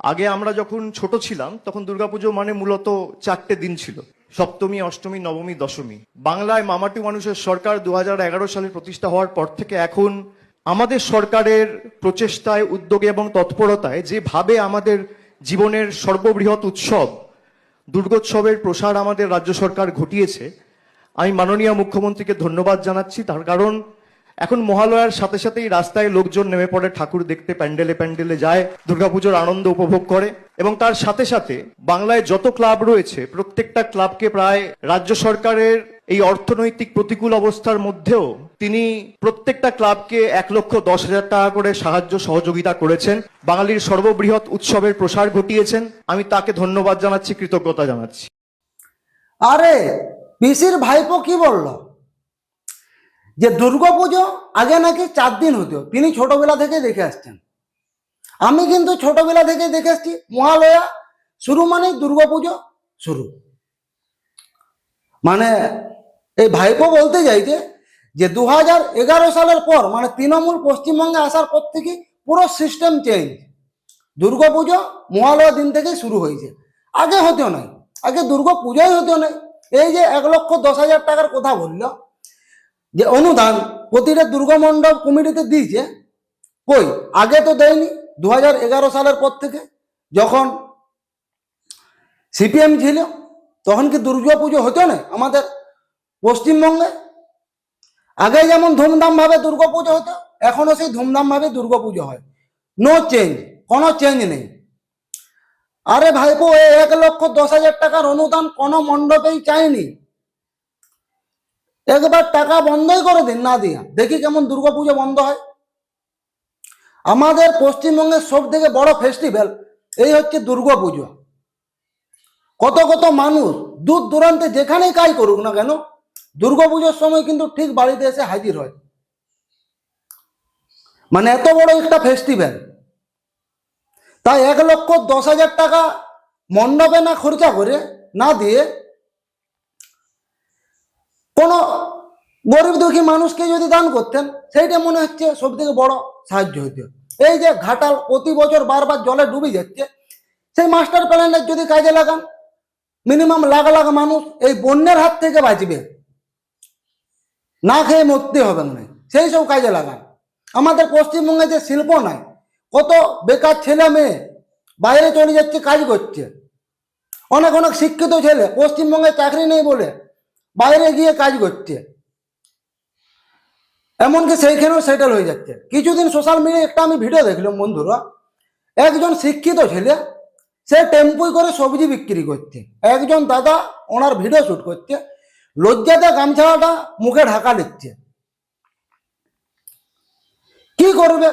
আগে আমরা যখন ছোট ছিলাম, তখন দুর্গাপুজো মানে মূলত চারটে দিন ছিল। সপ্তমী, অষ্টমী, নবমী, দশমী। বাংলায় মামাটি মানুষের সরকার দু হাজার এগারো সালে প্রতিষ্ঠা হওয়ার পর থেকে এখন আমাদের সরকারের প্রচেষ্টায়, উদ্যোগে এবং তৎপরতায় যেভাবে আমাদের জীবনের সর্ববৃহৎ উৎসব, দুর্গোৎসবের প্রসার আমাদের রাজ্য সরকার ঘটিয়েছে, আমি মাননীয় মুখ্যমন্ত্রীকে ধন্যবাদ জানাচ্ছি। তার কারণ এখন মহালয়ার সাথে সাথেই রাস্তায় লোকজন নেমে পড়ে, ঠাকুর দেখতে প্যান্ডেলে প্যান্ডেলে যায়, দুর্গাপুজোর আনন্দ উপভোগ করে এবং তার সাথে সাথে বাংলায় যত ক্লাব রয়েছে, প্রত্যেকটা ক্লাবকে প্রায় রাজ্য সরকারের এই অর্থনৈতিক প্রতিকূল অবস্থার মধ্যেও তিনি প্রত্যেকটা ক্লাবকে এক লক্ষ দশ হাজার টাকা করে সাহায্য সহযোগিতা করেছেন। বাঙালির সর্ববৃহৎ উৎসবের প্রসার ঘটিয়েছেন। আমি তাকে ধন্যবাদ জানাচ্ছি, কৃতজ্ঞতা জানাচ্ছি। আরে, পিসির ভাইপো কি বলল? যে দুর্গাপুজো আগে নাকি চার দিন হতো, তিনি ছোটবেলা থেকে দেখে আসছেন। আমি কিন্তু ছোটবেলা থেকে দেখে আসছি, মহালয়া শুরু মানেই দুর্গাপুজো শুরু। মানে এই ভাইপো বলতে চাইছে যে দু এগারো সালের পর মানে তৃণমূল পশ্চিমবঙ্গে আসার পর থেকে পুরো সিস্টেম চেঞ্জ দুর্গাপুজো মহালয়া দিন থেকেই শুরু হয়েছে। আগে হতো নাই, আগে দুর্গা পুজোই হতো নাই। এই যে এক লক্ষ দশ হাজার টাকার কথা বলল যে অনুদান প্রতিটা দুর্গা মণ্ডপ কমিটিতে দিয়েছে। কই? আগে তো দেয়নি দু হাজার এগারো সালের পর থেকে। যখন সিপিএম ছিল, তখন কি দুর্গা পুজো হতো না আমাদের পশ্চিমবঙ্গে? আগে যেমন ধুমধাম ভাবে দুর্গা পুজো হতো, এখনও সেই ধুমধাম ভাবে দুর্গা পুজো হয়। নো চেঞ্জ কোনো চেঞ্জ নেই। আরে ভাইপো এক লক্ষ দশ হাজার টাকার অনুদান কোনো মণ্ডপেই চাইনি একবার টাকা বন্ধই করে দিন না দিয়া। দেখি কেমন দুর্গাপুজো বন্ধ হয়। আমাদের পশ্চিমবঙ্গের সব থেকে বড় ফেস্টিভ্যাল এই হচ্ছে দুর্গাপুজো। কত কত মানুষ দূর দূরান্তে যেখানেই কাজ করুক না কেন, দুর্গাপুজোর সময় কিন্তু ঠিক বাড়িতে এসে হাজির হয়। মানে এত বড় একটা ফেস্টিভ্যাল তাই এক লক্ষ দশ হাজার টাকা মণ্ডপে না খরচা করে না দিয়ে কোনো গরিব দুঃখী মানুষকে যদি দান করতেন, সেইটা মনে হচ্ছে সব থেকে বড় সাহায্য হতো এই যে ঘাটাল প্রতি বছর বারবার জলে ডুবে যাচ্ছে, সেই মাস্টার প্ল্যানের যদি কাজে লাগান, মিনিমাম লাখ লাখ মানুষ এই বন্যার হাত থেকে বাঁচবে। না খেয়ে মরতে হবে না সেই সব কাজে লাগান। আমাদের পশ্চিমবঙ্গে যে শিল্প নাই, কত বেকার ছেলে মেয়ে বাইরে চলে যাচ্ছে, কাজ করছে। অনেক অনেক শিক্ষিত ছেলে পশ্চিমবঙ্গে চাকরি নেই বলে বাইরে গিয়ে কাজ করছে এমনকি সেইখানেও সেটেল হয়ে যাচ্ছে। কিছুদিন সোশ্যাল মিডিয়ায় একটা আমি ভিডিও দেখলাম বন্ধুরা। একজন শিক্ষিত ছেলে, সে টেম্পুই করে সবজি বিক্রি করছে। একজন দাদা ওনার ভিডিও শুট করছে। লজ্জাতে গামছাটা মুখে ঢাকা দিচ্ছে। কি করবে?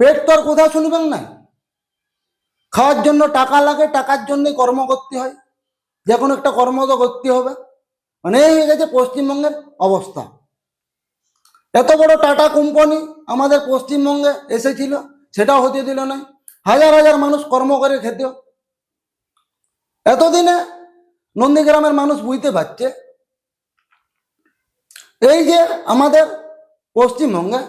পেট তো আর কোথাও শুনবেন না। খাওয়ার জন্য টাকা লাগে, টাকার জন্যই কর্ম করতে হয়। যে কোনো একটা কর্ম তো করতে হবে। মানে এই হয়ে গেছে পশ্চিমবঙ্গের অবস্থা। এত বড় টাটা কোম্পানি আমাদের পশ্চিমবঙ্গে এসেছিল, সেটাও হতে দিল না। হাজার হাজার মানুষ কর্ম করে খেত। এতদিনে নন্দীগ্রামের মানুষ বুঝতে পারছে, এই যে আমাদের পশ্চিমবঙ্গে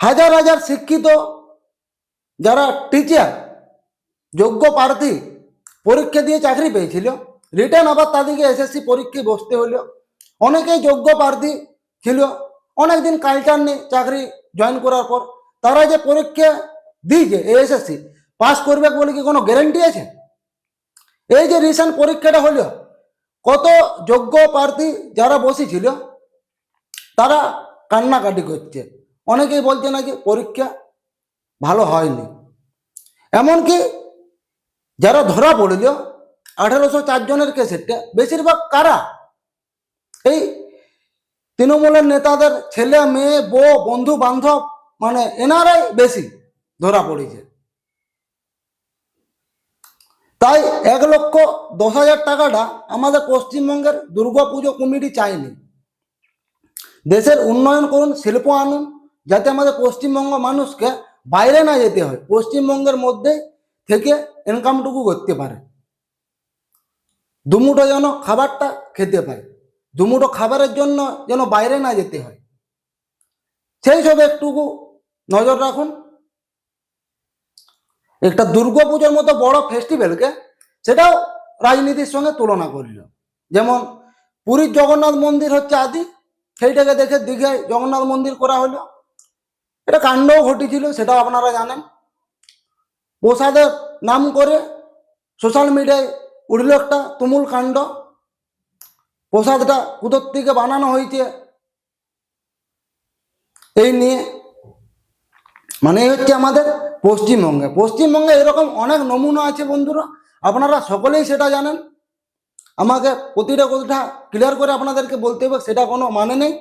হাজার হাজার শিক্ষিত যারা টিচার যোগ্য প্রার্থী পরীক্ষা দিয়ে চাকরি পেয়েছিল রিটার্ন আবার তাদেরকে এসএসসি পরীক্ষায় বসতে হলো। অনেকেই যোগ্য প্রার্থী ছিল। অনেকদিন কালচার নেই চাকরি জয়েন করার পর। তারা যে পরীক্ষা দিয়েছে এসএসসি পাস করবে বলে কি কোনো গ্যারেন্টি আছে? এই যে রিসেন্ট পরীক্ষাটা হলো, কত যোগ্য প্রার্থী যারা বসেছিল, তারা কান্নাকাটি করছে। অনেকেই বলছে নাকি পরীক্ষা ভালো হয়নি। এমনকি যারা ধরা পড়ল আঠারোশো চারজনের কেসেরটা বেশিরভাগ কারা? এই তৃণমূলের নেতাদের ছেলে, মেয়ে, বউ, বন্ধু, বান্ধব মানে এনারাই বেশি ধরা পড়েছে। তাই এক লক্ষ দশ হাজার টাকাটা আমাদের পশ্চিমবঙ্গের দুর্গাপুজো কমিটি চায়নি। দেশের উন্নয়ন করুন, শিল্প আনুন, যাতে আমাদের পশ্চিমবঙ্গ মানুষকে বাইরে না যেতে হয়, পশ্চিমবঙ্গের মধ্যে থেকে ইনকামটুকু করতে পারে। দুমুটো যেন খাবারটা খেতে পায়। দুমুটো খাবারের জন্য যেন বাইরে না যেতে হয়। সেই সব একটুকু নজর রাখুন। একটা দুর্গাপুজোর মতো বড় ফেস্টিভ্যালকে সেটাও রাজনীতির সঙ্গে তুলনা করল। যেমন পুরীর জগন্নাথ মন্দির হচ্ছে আদি, সেইটাকে দেখে দীঘায় জগন্নাথ মন্দির করা হলো। এটা কাণ্ডও ঘটেছিল, সেটাও আপনারা জানেন। প্রসাদের নাম করে সোশ্যাল মিডিয়ায় উঠল একটা তুমুল কাণ্ড। প্রসাদটা কোথার থেকে বানানো হয়েছে এই নিয়ে মানে এই হচ্ছে আমাদের পশ্চিমবঙ্গে। পশ্চিমবঙ্গে এরকম অনেক নমুনা আছে বন্ধুরা। আপনারা সকলেই সেটা জানেন। আমাকে প্রতিটা কথা ক্লিয়ার করে আপনাদেরকে বলতে হবে, সেটা কোনো মানে নেই।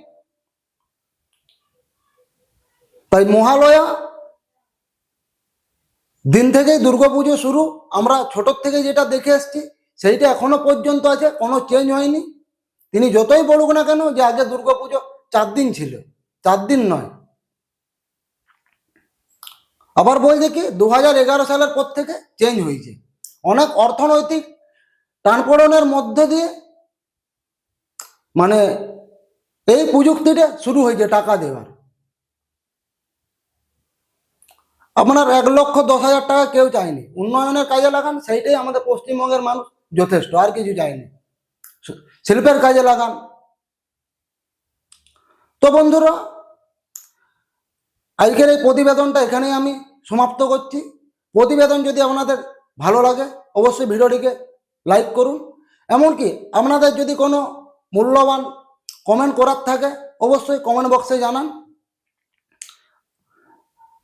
তাই মহালয়া দিন থেকেই দুর্গাপুজো শুরু। আমরা ছোটোর থেকে যেটা দেখে এসছি, সেইটা এখনও পর্যন্ত আছে, কোনো চেঞ্জ হয়নি। তিনি যতই বলুক না কেন যে আগে দুর্গাপুজো চার দিন ছিল, চার দিন নয়। আবার বলছে কি দু হাজার এগারো সালের পর থেকে চেঞ্জ হয়েছে। অনেক অর্থনৈতিক টানপোড়নের মধ্য দিয়ে মানে এই প্রযুক্তিটা শুরু হয়েছে টাকা দেওয়ার। আপনার এক লক্ষ দশ হাজার টাকা কেউ চায়নি। উন্নয়নের কাজে লাগান, সেইটাই আমাদের পশ্চিমবঙ্গের মানুষ যথেষ্ট, আর কিছু চায়নি। শিল্পের কাজে লাগান। তো বন্ধুরা, আজকের এই প্রতিবেদনটা এখানেই আমি সমাপ্ত করছি। প্রতিবেদন যদি আপনাদের ভালো লাগে, অবশ্যই ভিডিওটিকে লাইক করুন। এমনকি আপনাদের যদি কোনো মূল্যবান কমেন্ট করার থাকে, অবশ্যই কমেন্ট বক্সে জানান।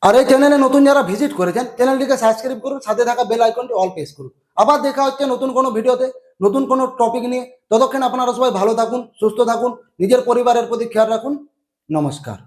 আর এই চ্যানেলে নতুন যারা ভিজিট করেছেন চ্যানেলটিকে সাবস্ক্রাইব করুন, সাথে থাকা বেল আইকনটি অল প্রেস করুন। আবার দেখা হচ্ছে নতুন কোনো ভিডিওতে নতুন কোনো টপিক নিয়ে। ততক্ষণ আপনারা সবাই ভালো থাকুন, সুস্থ থাকুন, নিজের পরিবারের প্রতি খেয়াল রাখুন। নমস্কার।